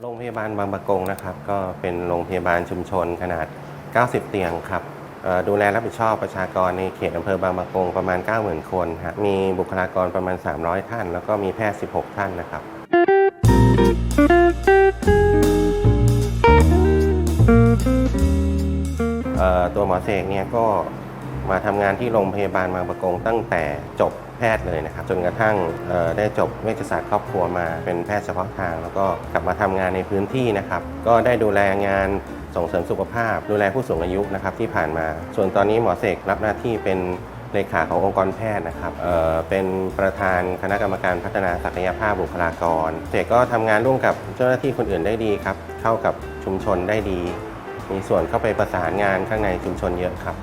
โรงพยาบาลบางปะกงนะครับ ก็เป็นโรงพยาบาลชุมชนขนาด 90 เตียงครับ ดูแลรับผิดชอบประชากรในเขตอำเภอบางประกงประมาณ 90,000 คนฮะมีบุคลากรประมาณ 300 ท่าน แล้วก็มีแพทย์ 16 ท่านนะครับ ตัวหมอเสกเนี่ยก็มาทำงานที่โรงพยาบาลบางประกงตั้งแต่จบแพทย์เลยนะครับ จนกระทั่งได้จบเวชศาสตร์ครอบครัวมาเป็นแพทย์เฉพาะทาง แล้วก็กลับมาทำงานในพื้นที่นะครับ ก็ได้ดูแลงาน ส่งเสริมสุขภาพ ดูแลผู้สูงอายุนะครับที่ผ่านมา ส่วนตอนนี้หมอเสกรับหน้าที่เป็นเลขาขององค์กรแพทย์นะครับเเป็นประธานคณะกรรมการพัฒนาศักยภาพบุคลากรเสกก็ทำงานร่วมกับเจ้าหน้าที่คนอื่นได้ดีครับ เข้ากับชุมชนได้ดี มีส่วนเข้าไปประสานงานข้างในชุมชนเยอะครับ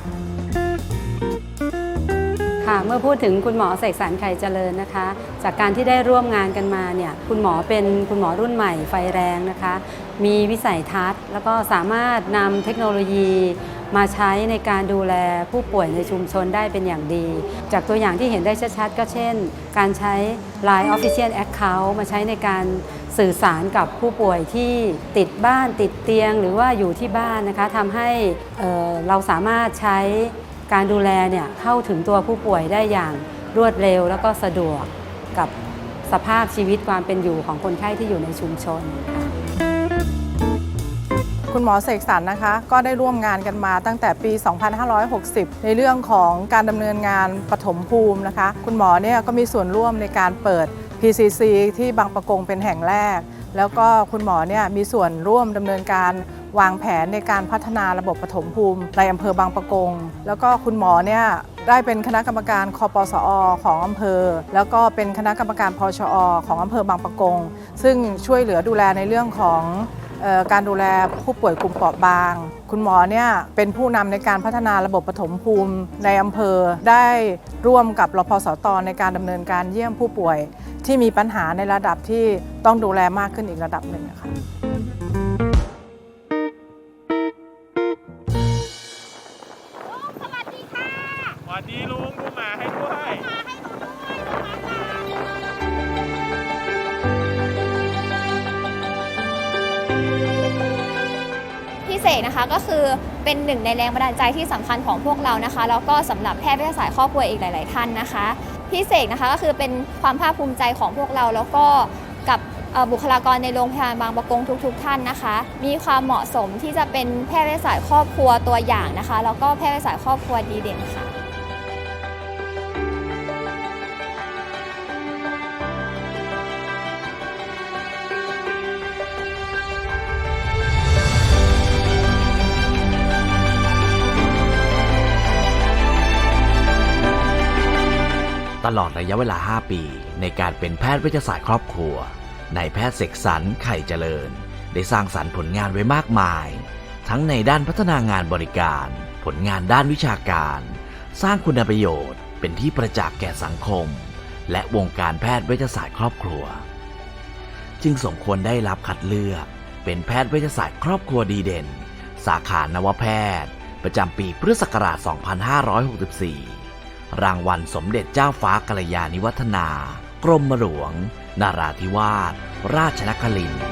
ค่ะเมื่อพูดถึงคุณหมอเสกสรรไข่เจริญนะคะ จากการที่ได้ร่วมงานกันมาเนี่ยคุณหมอเป็นคุณหมอรุ่นใหม่ไฟแรงนะคะ มีวิสัยทัศน์ แล้วก็สามารถนำเทคโนโลยีมาใช้ในการดูแลผู้ป่วยในชุมชนได้เป็นอย่างดี จากตัวอย่างที่เห็นได้ชัดๆ ก็เช่น การใช้ Line Official Account มาใช้ในการสื่อสารกับผู้ป่วยที่ติดบ้านติดเตียง หรือว่าอยู่ที่บ้านนะคะทำให้เเราสามารถใช้การดูแลเนี่ยเข้าถึงตัวผู้ป่วยได้อย่างรวดเร็ว แล้วก็สะดวกกับสภาพชีวิตความเป็นอยู่ของคนไข้ที่อยู่ในชุมชนค่ะ คุณหมอเสกสรรนะคะ ก็ได้ร่วมงานกันมาตั้งแต่ปี 2560 ในเรื่องของการดำเนินงานปฐมภูมินะคะ คุณหมอเนี่ยก็มีส่วนร่วมในการเปิด PCC ที่บางประกงเป็นแห่งแรก แล้วก็คุณหมอเนี่ยมีส่วนร่วมดำเนินการวางแผนในการพัฒนาระบบปฐมภูมิในอำเภอบางประกง แล้วก็คุณหมอเนี่ยได้เป็นคณะกรรมการคอปสอของอำเภอ แล้วก็เป็นคณะกรรมการพชอของอำเภอบางประกง ซึ่งช่วยเหลือดูแลในเรื่องของ การดูแลผู้ป่วยกลุ่มเปราะบาง คุณหมอเนี่ยเป็นผู้นำในการพัฒนาระบบปฐมภูมิในอำเภอ ได้ร่วมกับรพสตในการดำเนินการเยี่ยมผู้ป่วย ที่มีปัญหาในระดับที่ต้องดูแลมากขึ้นอีกระดับหนึ่งนะคะสวัสดีลุงดูหมาให้ด้วย เสกนะคะก็คือเป็นหนึ่งในแรงบันดาลใจที่สำคัญของพวกเรานะคะ แล้วก็สำหรับแพทย์วิทยาศาสตร์ครอบครัวอีกหลาย ๆ ท่านนะคะพี่เสกนะคะก็คือเป็นความภาคภูมิใจของพวกเราแล้วก็กับบุคลากรในโรงพยาบาลบางประกงทุกๆท่านนะคะ มีความเหมาะสมที่จะเป็นแพทย์วิทยาศาสตร์ครอบครัวตัวอย่างนะคะ แล้วก็แพทย์วิทยาศาสตร์ครอบครัวดีเด่นค่ะ ตลอดระยะเวลา 5 ปี ในการเป็นแพทย์วิทยาศาสตร์ครอบครัวนายแพทย์เสกสรรไข่เจริญ ได้สร้างสรรค์ผลงานไว้มากมาย ทั้งในด้านพัฒนางานบริการ ผลงานด้านวิชาการ สร้างคุณประโยชน์ เป็นที่ประจักษ์แก่สังคม และวงการแพทย์วิทยาศาสตร์ครอบครัว จึงสมควรได้รับคัดเลือก เป็นแพทย์วิทยาศาสตร์ครอบครัวดีเด่น สาขานวแพทย์ ประจำปีพุทธศักราช 2564 รางวัลสมเด็จเจ้าฟ้ากัลยาณิวัฒนา กรมหลวง นาราธิวาส ราชนครินทร์